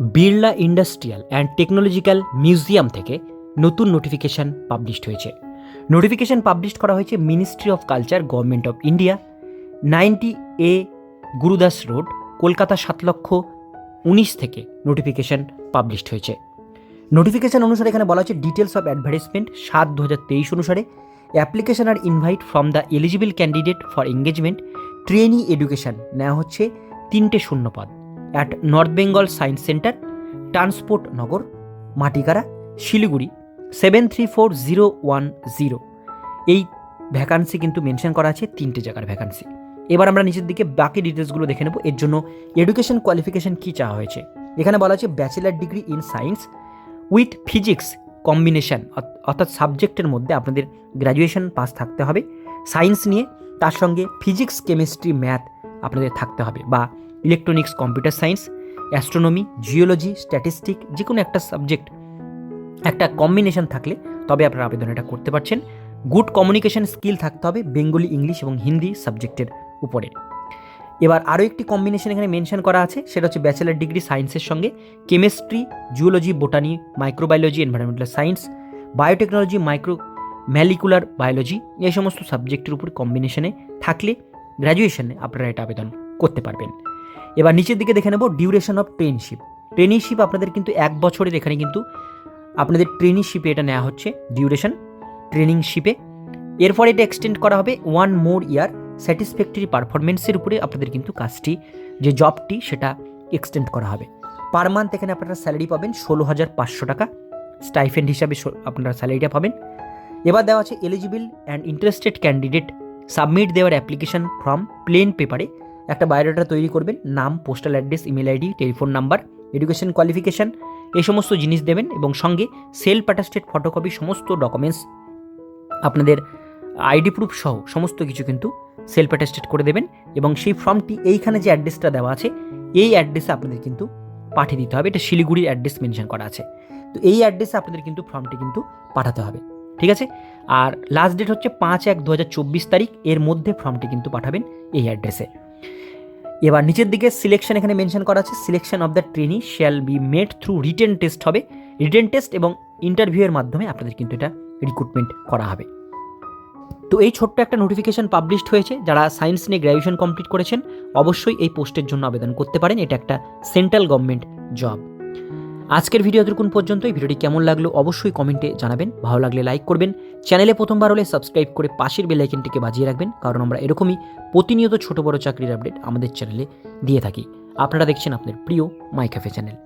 Birla industrial and technological museum থেকে নতুন notification published হয়েছে। নোটিফিকেশান পাবলিশ করা হয়েছে ministry of culture government of India ninety A Gurudas road Kolkata সাত লক্ষ উনিশ থেকে নোটিফিকেশান পাবলিশড হয়েছে। নোটিফিকেশান অনুসারে এখানে বলা হচ্ছে ডিটেলস অফ অ্যাডভার্টাইজমেন্ট সাত দু হাজার তেইশ অনুসারে application R invite from the eligible candidate for engagement trainee education নেওয়া হচ্ছে তিনটে শূন্য পদ। At north Bengal science centre transport Nagar Matikara Siliguri seven three four zero one zero এই ভ্যাকান্সি কিন্তু মেনশন করা আছে, তিনটে জায়গার ভ্যাকান্সি এবার আমরা নিচের দিকে বাকি ডিটেলসগুলো দেখে নেব, এর জন্য এডুকেশন কোয়ালিফিকেশন কী চাওয়া হয়েছে। এখানে বলা আছে bachelor degree in science with physics combination অর্থাৎ সাবজেক্টের মধ্যে আপনাদের গ্র্যাজুয়েশন পাস থাকতে হবে। সায়েন্স নিয়ে তার সঙ্গে ফিজিক্স কেমিস্ট্রি ম্যাথ আপনাদের থাকতে হবে বা electronics computer science astronomy geology statistic যে কোনো একটা সাবজেক্ট একটা কম্বিনেশন থাকলে তবে আপনারা আবেদন এটা করতে পারছেন। গুড কমিউনিকেশন স্কিল থাকতে হবে বেঙ্গলি, ইংলিশ এবং হিন্দি সাবজেক্টের উপরে। এবার আরও একটি কম্বিনেশন এখানে মেনশন করা আছে, সেটা হচ্ছে ব্যাচেলার ডিগ্রি সায়েন্সের সঙ্গে। Chemistry zoology botany microbiology environmental science biotechnology micro molecular biology এই সমস্ত সাবজেক্টের উপর কম্বিনেশনে থাকলে গ্র্যাজুয়েশনে আপনারা এটা আবেদন করতে পারবেন। এবার নিচের দিকে দেখে নেব ডিউরেশন অফ ট্রেনশিপ ট্রেনিশিপ আপনাদের কিন্তু এক বছরের এখানে কিন্তু আপনাদের ট্রেনিশিপে এটা নেওয়া হচ্ছে ডিউরেশন ট্রেনিংশিপে এরপরে এটা এক্সটেন্ড করা হবে ওয়ান মোর ইয়ার স্যাটিসফ্যাক্টরি পারফরমেন্সের উপরে আপনাদের কিন্তু কাজটি, যে জবটি সেটা এক্সটেন্ড করা হবে। পার মান্থ এখানে আপনারা স্যালারি পাবেন ষোলো হাজার পাঁচশো টাকা। স্টাইফেন্ড হিসাবে আপনারা স্যালারিটা পাবেন। এবার দেওয়া আছে eligible and interested candidate submit দেওয়ার অ্যাপ্লিকেশন ফর্ম প্লেন পেপারে একটা বায়োডাটা তৈরি করবেন, নাম postal address email ID telephone number education qualification এই সমস্ত জিনিস দেবেন এবং সঙ্গে সেলফ অ্যাটাস্টেড ফটোকপি সমস্ত ডকুমেন্টস আপনাদের আইডি প্রুফ সহ সমস্ত কিছু কিন্তু সেলফ অ্যাটাস্টেড করে দেবেন এবং সেই ফর্মটি এইখানে যে অ্যাড্রেসটা দেওয়া আছে, এই অ্যাড্রেসে আপনাদের কিন্তু পাঠিয়ে দিতে হবে। এটা শিলিগুড়ির অ্যাড্রেস মেনশন করা আছে। তো এই অ্যাড্রেসে আপনাদের কিন্তু ফর্মটি কিন্তু পাঠাতে হবে। ঠিক আছে? আর লাস্ট ডেট হচ্ছে পাঁচ এক দু তারিখ, এর মধ্যে ফর্মটি কিন্তু পাঠাবেন এই অ্যাড্রেসে এবার নিচের দিকে সিলেকশন এখানে মেনশন করা আছে। Selection of the trainee shall be made through written test হবে। রিটেন টেস্ট এবং ইন্টারভিউয়ের মাধ্যমে আপনাদের কিন্তু এটা রিক্রুটমেন্ট করা হবে। তো এই ছোট্ট একটা নোটিফিকেশান পাবলিশড হয়েছে। যারা সায়েন্স নিয়ে গ্র্যাজুয়েশন কমপ্লিট করেছেন, অবশ্যই এই পোস্টের জন্য আবেদন করতে পারেন। এটা একটা সেন্ট্রাল গভর্নমেন্ট জব আজকের ভিডিও দেখুন পর্যন্ত এই ভিডিওটি কেমন লাগল অবশ্যই কমেন্টে জানাবেন। ভালো লাগলে লাইক করবেন। চ্যানেলে প্রথমবার হলে সাবস্ক্রাইব করে পাশের বেলাইকনটিকে বাজিয়ে রাখবেন, কারণ আমরা এরকমই প্রতিনিয়ত ছোট বড় চাকরির আপডেট আমাদের চ্যানেলে দিয়ে থাকি। আপনারা দেখছেন আপনার প্রিয় মাই ক্যাফে চ্যানেল।